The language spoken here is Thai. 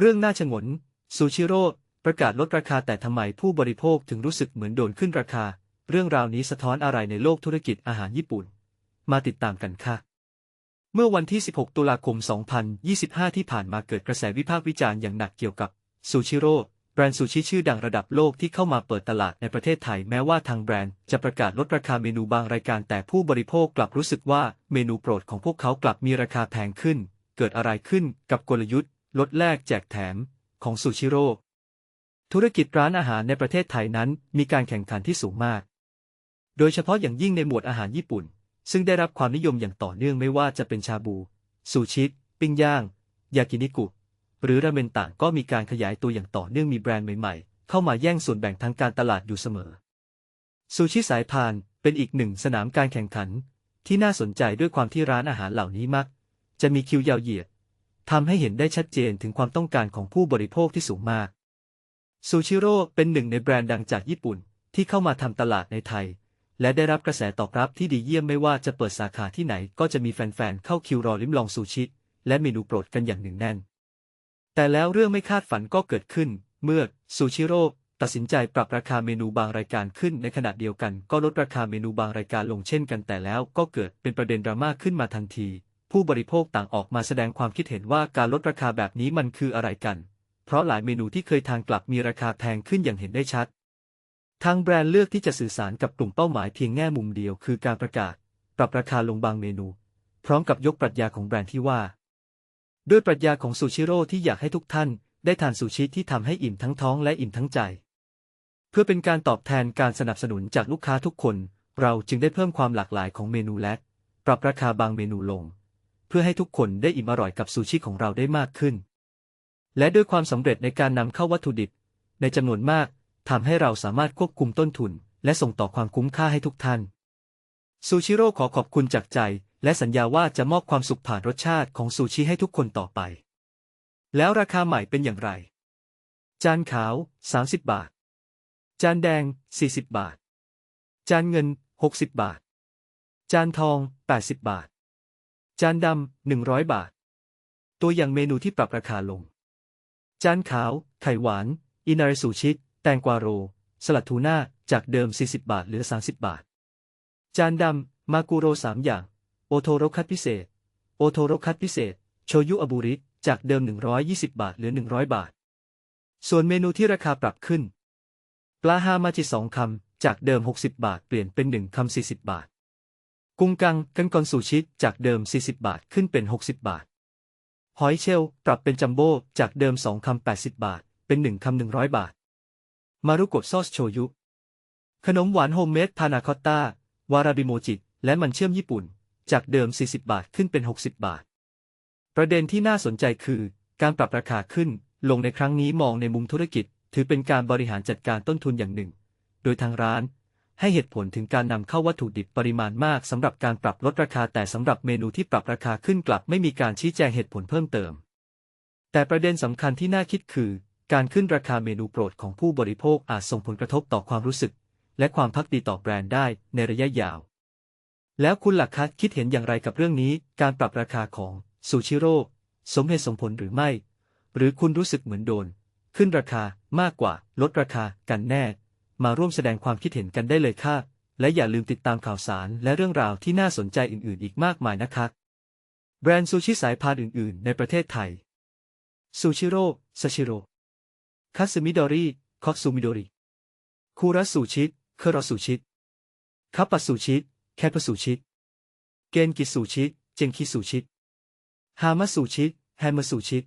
เรื่องน่าชงน ซูชิโร่ประกาศลดราคาแต่ทำไมผู้บริโภคถึงรู้สึกเหมือนโดนขึ้นราคา เรื่องราวนี้สะท้อนอะไรในโลกธุรกิจอาหารญี่ปุ่น มาติดตามกันค่ะ เมื่อวันที่ 16 ตุลาคม 2025 ที่ผ่านมาเกิดกระแสวิพากษ์วิจารณ์อย่างหนักเกี่ยวกับซูชิโร่แบรนด์ซูชิชื่อดังระดับโลกที่เข้ามาเปิดตลาดในประเทศไทยแม้ว่าทางแบรนด์จะประกาศลดราคาเมนูบางรายการแต่ผู้บริโภคกลับรู้สึกว่าเมนูโปรดของพวกเขากลับมีราคาแพงขึ้น เกิดอะไรขึ้นกับกลยุทธ์ ลดแลกแจกแถม ของซูชิโร่ธุรกิจร้านอาหารในประเทศไทยนั้นมีการแข่งขันที่สูงมาก โดยเฉพาะอย่างยิ่งในหมวดอาหารญี่ปุ่น ซึ่งได้รับความนิยมอย่างต่อเนื่องไม่ว่าจะเป็นชาบู ซูชิ ปิ้งย่าง ยากินิกุ หรือราเมนต่างก็มีการขยายตัวอย่างต่อเนื่องมีแบรนด์ใหม่ๆ เข้ามาแย่งส่วนแบ่งทางการตลาดอยู่เสมอ ซูชิสายพานเป็นอีกหนึ่งสนามการแข่งขัน ที่น่าสนใจด้วยความที่ร้านอาหารเหล่านี้มัก จะมีคิวยาวเหยียด ทำให้เห็นได้ชัดเจนถึงความต้องการของผู้บริโภคที่สูงมาก ซูชิโร่เป็นหนึ่งในแบรนด์ดังจากญี่ปุ่นที่เข้ามาทำตลาดในไทย และได้รับกระแสตอบรับที่ดีเยี่ยมไม่ว่าจะเปิดสาขาที่ไหนก็จะมีแฟนๆ เข้าคิวรอลิ้มลองซูชิ และเมนูโปรดกันอย่างหนึ่งแน่น แต่แล้วเรื่องไม่คาดฝันก็เกิดขึ้น เมื่อซูชิโร่ตัดสินใจปรับราคาเมนูบางรายการขึ้นในขณะเดียวกันก็ลดราคาเมนูบางรายการลงเช่นกันแต่แล้วก็เกิดเป็นประเด็นดราม่าขึ้นมาทันที ผู้บริโภคต่างออกมาแสดงความคิดเห็นว่าการลดราคาแบบนี้มันคืออะไรกัน เพราะหลายเมนูที่เคยทานกลับมีราคาแพงขึ้นอย่างเห็นได้ชัด ทางแบรนด์เลือกที่จะสื่อสารกับกลุ่มเป้าหมายเพียงแง่มุมเดียวคือการประกาศ ปรับราคาลงบางเมนู พร้อมกับยกปรัชญาของแบรนด์ที่ว่า ด้วยปรัชญาของซูชิโร่ที่อยากให้ทุกท่านได้ทานซูชิที่ทำให้อิ่มทั้งท้องและอิ่มทั้งใจ เพื่อเป็นการตอบแทนการสนับสนุนจากลูกค้าทุกคน เราจึงได้เพิ่มความหลากหลายของเมนูและ ปรับราคาบางเมนูลง เพื่อให้ทุกคนได้อิ่มอร่อยกับซูชิของเราได้มากขึ้น และด้วยความสำเร็จในการนำเข้าวัตถุดิบ ในจำนวนมากทำให้เราสามารถควบคุมต้นทุน และส่งต่อความคุ้มค่าให้ทุกท่านซูชิโร่ขอขอบคุณจากใจ และสัญญาว่าจะมอบความสุขผ่านรสชาติของซูชิให้ทุกคนต่อไป แล้วราคาใหม่เป็นอย่างไร จานขาว 30 บาท จานแดง 40 บาท จานเงิน 60 บาท จานทอง 80 บาท จานดำ100บาท ตัวอย่างเมนูที่ปรับราคาลง จานขาว ไข่หวาน อินาริซูชิ แตงกวาโร สลัดทูน่า จากเดิม 40 บาทเหลือ 30 บาท จานดำ มากุโร3อย่าง โอโทโรคัตพิเศษ โอโทโรคัตพิเศษ โชยุอบูริ จากเดิม 120 บาทเหลือ 100 บาท ส่วนเมนูที่ราคาปรับขึ้น ปลาฮามาจิสองคำ จากเดิม 60 บาท เปลี่ยนเป็น 1คำ40 บาท กุ้งกังกันกอนซูชิจากเดิม 40 บาทขึ้นเป็น 60 บาท หอยเชลปรับเป็นจัมโบ้จากเดิม 2 คำ 80 บาท เป็น 1 คำ 100 บาท มารุโกะซอสโชยุ ขนมหวานโฮมเมดพานาคอตตาวาราบิโมจิและมันเชื่อมญี่ปุ่น จากเดิม 40 บาทขึ้นเป็น 60 บาท ประเด็นที่น่าสนใจคือ การปรับราคาขึ้นลงในครั้งนี้มองในมุมธุรกิจ ถือเป็นการบริหารจัดการต้นทุนอย่างหนึ่ง โดยทางร้าน ให้เหตุผลถึงการนำเข้าวัตถุดิบปริมาณมากสำหรับการปรับลดราคาแต่สำหรับเมนูที่ปรับราคาขึ้นกลับไม่มีการชี้แจงเหตุผลเพิ่มเติม แต่ประเด็นสำคัญที่น่าคิดคือ การขึ้นราคาเมนูโปรดของผู้บริโภคอาจส่งผลกระทบต่อความรู้สึก และความพักดีต่อแบรนด์ได้ในระยะยาว แล้วคุณหลักคัดคิดเห็นอย่างไรกับเรื่องนี้ การปรับราคาของซูชิโร่สมเหตุสมผลหรือไม่ หรือคุณรู้สึกเหมือนโดน ขึ้นราคามากกว่าลดราคากันแน่ มาร่วมแสดงความคิดเห็นกันได้เลยค่ะ และอย่าลืมติดตามข่าวสารและเรื่องราวที่น่าสนใจอื่น ๆ อีกมากมายนะคะ แบรนด์ซูชิสายพานอื่น ๆ ในประเทศไทย ซูชิโร่ซาชิโร่คัตสึมิดอริคอกซูมิโดริ คูระซูชิเคอรอซูชิคัปปะซูชิแคปปะซูชิเกนกิซูชิ เจงคิซูชิ ฮามาซูชิ แฮมมาซูชิ